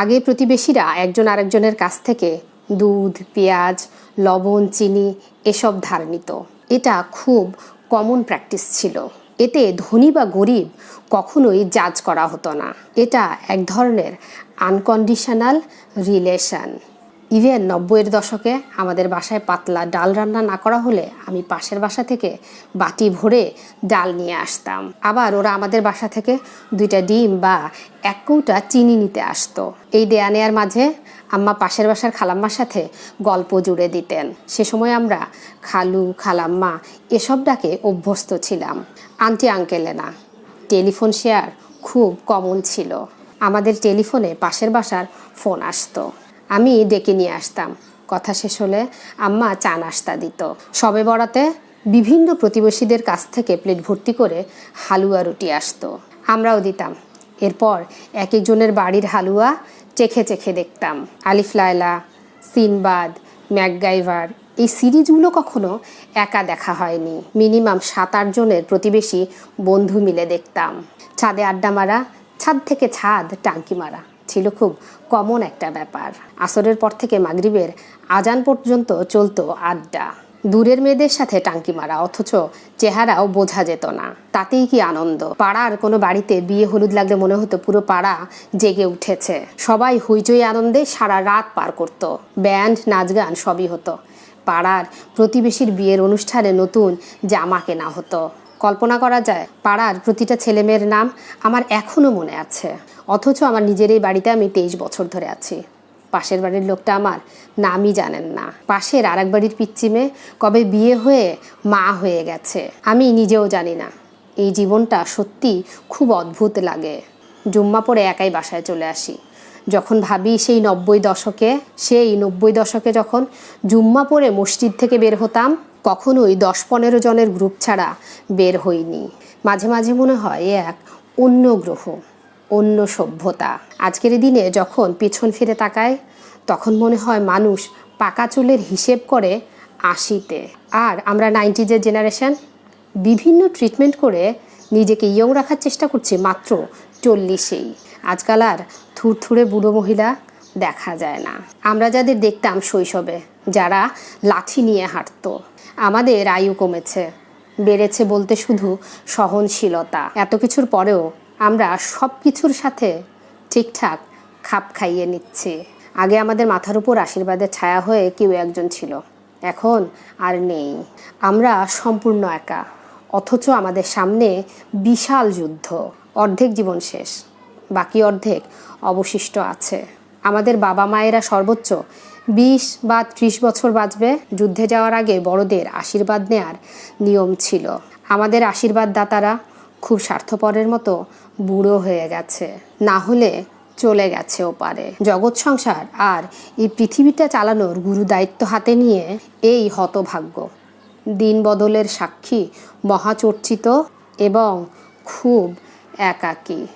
আগে প্রতিবেশীরা একজন আরেকজনের কাছ থেকে দুধ, পেঁয়াজ, লবণ, চিনি এসব ধার নিত। এটা খুব কমন প্র্যাকটিস ছিল। এতে ধনী বা গরিব কখনোই জাজ করা হতো না। এটা এক ধরনের আনকন্ডিশনাল রিলেশন ইভেন নব্বইয়ের দশকে আমাদের বাসায় পাতলা ডাল রান্না না করা হলে আমি পাশের বাসা থেকে বাটি ভরে ডাল নিয়ে আসতাম। আবার ওরা আমাদের বাসা থেকে দুইটা ডিম বা এক কৌটা চিনি নিতে আসতো। এই দেয়া নেয়ার মাঝে আম্মা পাশের বাসার খালাম্মার সাথে গল্প জুড়ে দিতেন। সে সময় আমরা খালু, খালাম্মা এসব ডাকে অভ্যস্ত ছিলাম। আন্টি, আঙ্কেলে না টেলিফোন শেয়ার খুব কমন ছিল। আমাদের টেলিফোনে পাশের বাসার ফোন আসতো। আমি ডেকে নিয়ে আসতাম। কথা শেষ হলে আম্মা চা নাস্তা দিত। সবে বরাতে বিভিন্ন প্রতিবেশীদের কাছ থেকে প্লেট ভর্তি করে হালুয়া রুটি আসতো। আমরাও দিতাম। এরপর এক একজনের বাড়ির হালুয়া চেখে চেখে দেখতাম। আলিফ লায়লা, সিনবাদ, ম্যাকগাইভার এই সিরিজগুলো কখনো একা দেখা হয়নি। মিনিমাম সাত আট জনের প্রতিবেশী বন্ধু মিলে দেখতাম। ছাদে আড্ডা মারা, ছাদ থেকে ছাদ, টাঙ্কি মারা। ছিল খুব কমন একটা ব্যাপার। আসরের পর থেকে মাগরিবের আজান পর্যন্ত চলতো আড্ডা। দূরের মেয়েদের সাথে টাঙ্কি মারা, অথচ চেহারাও বোঝা যেত না। তাতেই কি আনন্দ। পাড়ার কোনো বাড়িতে বিয়ে হলুদ লাগলে মনে হতো পুরো পাড়া জেগে উঠেছে। সবাই হইচই আনন্দে সারা রাত পার করত। ব্যান্ড নাচ গান সবই হতো। পাড়ার প্রতিবেশীর বিয়ের অনুষ্ঠানে নতুন জামা কেনা হতো। কল্পনা করা যায়, পাড়ার প্রতিটা ছেলেমেয়ের নাম আমার এখনও মনে আছে। অথচ আমার নিজের এই বাড়িতে আমি তেইশ বছর ধরে আছি। পাশের বাড়ির লোকটা আমার নামই জানেন না। পাশের আর এক বাড়ির পিচ্চিমে কবে বিয়ে হয়ে মা হয়ে গেছে, আমি নিজেও জানি না। এই জীবনটা সত্যি খুব অদ্ভুত লাগে। জুম্মা পরে একাই বাসায় চলে আসি। যখন ভাবি সেই নব্বই দশকে, সেই নব্বই দশকে যখন জুম্মা পরে মসজিদ থেকে বের হতাম, কখনোই দশ পনেরো জনের গ্রুপ ছাড়া বের হইনি। মাঝে মাঝে মনে হয় এক অন্য গ্রহ, অন্য সভ্যতা। আজকের দিনে যখন পিছন ফিরে তাকায় তখন মনে হয় মানুষ পাকা চুলের হিসেব করে আশিতে। আর আমরা নাইনটিজের জেনারেশন, বিভিন্ন ট্রিটমেন্ট করে নিজেকে ইয়ং রাখার চেষ্টা করছি মাত্র চল্লিশেই। আজকাল আর থুরথুরে বুড়ো মহিলা দেখা যায় না। আমরা যাদের দেখতাম শৈশবে, যারা লাঠি নিয়ে হাঁটতো। আমাদের আয়ু কমেছে, বেড়েছে বলতে শুধু সহনশীলতা। এত কিছুর পরেও আমরা সব কিছুর সাথে ঠিকঠাক খাপ খাইয়ে নিচ্ছি। আগে আমাদের মাথার উপর আশীর্বাদের ছায়া হয়ে কেউ একজন ছিল, এখন আর নেই। আমরা সম্পূর্ণ একা, অথচ আমাদের সামনে বিশাল যুদ্ধ, অর্ধেক জীবন শেষ। বাকি অর্ধেক অবশিষ্ট আছে। আমাদের বাবা মায়েরা সর্বোচ্চ বিশ বা ত্রিশ বছর বাঁচবে। যুদ্ধে যাওয়ার আগে বড়দের আশীর্বাদ নেয়ার নিয়ম ছিল। আমাদের আশীর্বাদ দাতারা খুব স্বার্থপরের মতো বুড়ো হয়ে গেছে। না হলে চলে গেছে ওপারে জগৎ সংসার আর এই পৃথিবীটা চালানোর গুরু দায়িত্ব হাতে নিয়ে এই হতভাগ্য। দিন বদলের সাক্ষী মহাচর্চিত এবং খুব একাকী।